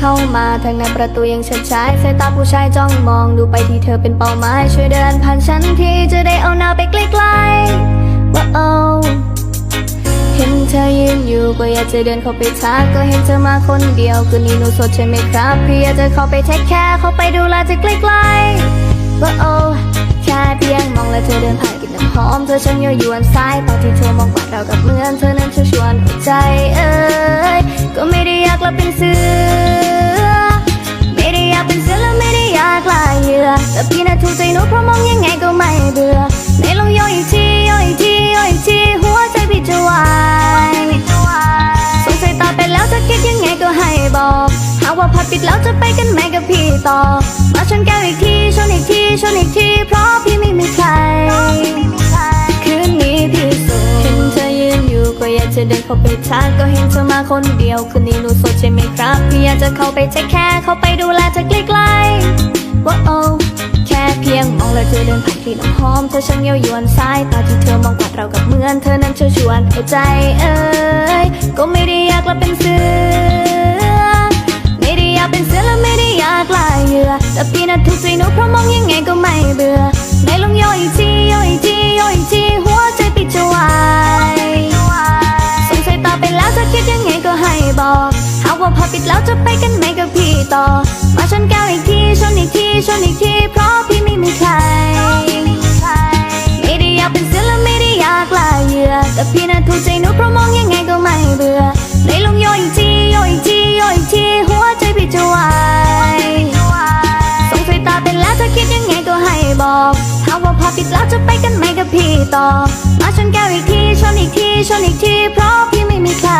เข้ามาทางในประตูยังชัดชายสายตาผู้ชายจ้องมองดูไปที่เธอเป็นเป้าหมาย ช่วยเดินผ่านฉันทีจะได้เอาหน้าไปใกล้ๆว่าโอ้เห็นเธอยืนอยู่ก็อยากจะเดินเข้าไปทักก็เห็นเธอมาคนเดียวคืนนี้หนูสดใช่ไหมครับพี่อยากจะเข้าไปเทคแคร์เข้าไปดูแลเธอใกล้ๆว่าโอ้แค่เพียงมองและเธอเดินผ่านกลินน้ำหอมเธอช่างยั่วยวนซ้ายตอนที่เธอมองกวาเรากับเหมือนเธอนั้นชวนชวนหัวใจเอ้ยก็ไม่ได้ อยากกลับเป็นเสือ ไม่ได้อยากเป็นเสือและไม่ได้อยากลายเหยื่อแต่พี่น่ะถูกใจหนูเพราะมองยังไงก็ไม่เบื่อไหนลองย่อยอีกทีย่อยอีกทีย่อยอีกทีหัวใจพี่จะวายสงสัยตาไปแล้วจะคิดยังไงก็ให้บอก หากว่าพัดปิดแล้วจะไปกันไหมกับพี่ต่อ มาชนแก้วอีกทีชนอีกที เดินเข้าไปทักก็เห็นเธอมาคนเดียว คืนนี้หนูโสดใช่ไหมครับพี่อยากจะเข้าไปเทคแคร์เข้าไปดูแลเธอใกล้ๆว่าโอ้แค่เพียงมองแล้วเธอเดินผ่านกลิ่น้ำหอมเธอช่างเย้ายวนสายตาที่เธอมองกวาดเรากับเหมือนเธอนั้นเชิญชวนเอาใจเอ้ยก็ไม่ ว่าพอปิดแล้วจะไปกันไหมกับพี่ต่อ มาชนแก้วอีกทีชนอีกทีชนอีกที เพราะพี่ไม่มีใคร ไม่ได้อยากเป็นเสือและไม่ได้อยากลายเหยื่อแต่พี่น่ะถูกใจหนูเพราะมองยังไงก็ไม่เบื่อไหนลงย่อยอีกทีย่อยอีกทีย่อยอีกทีหัวใจพี่จะวายสงสัยตาเป็นแล้วจะคิดยังไงก็ให้บอกหาว่าพอปิดแล้วจะไปกันไหมกับพี่ต่อ มาชนแก้วอีกทีชนอีกทีชนอีกที เพราะพี่ไม่มีใคร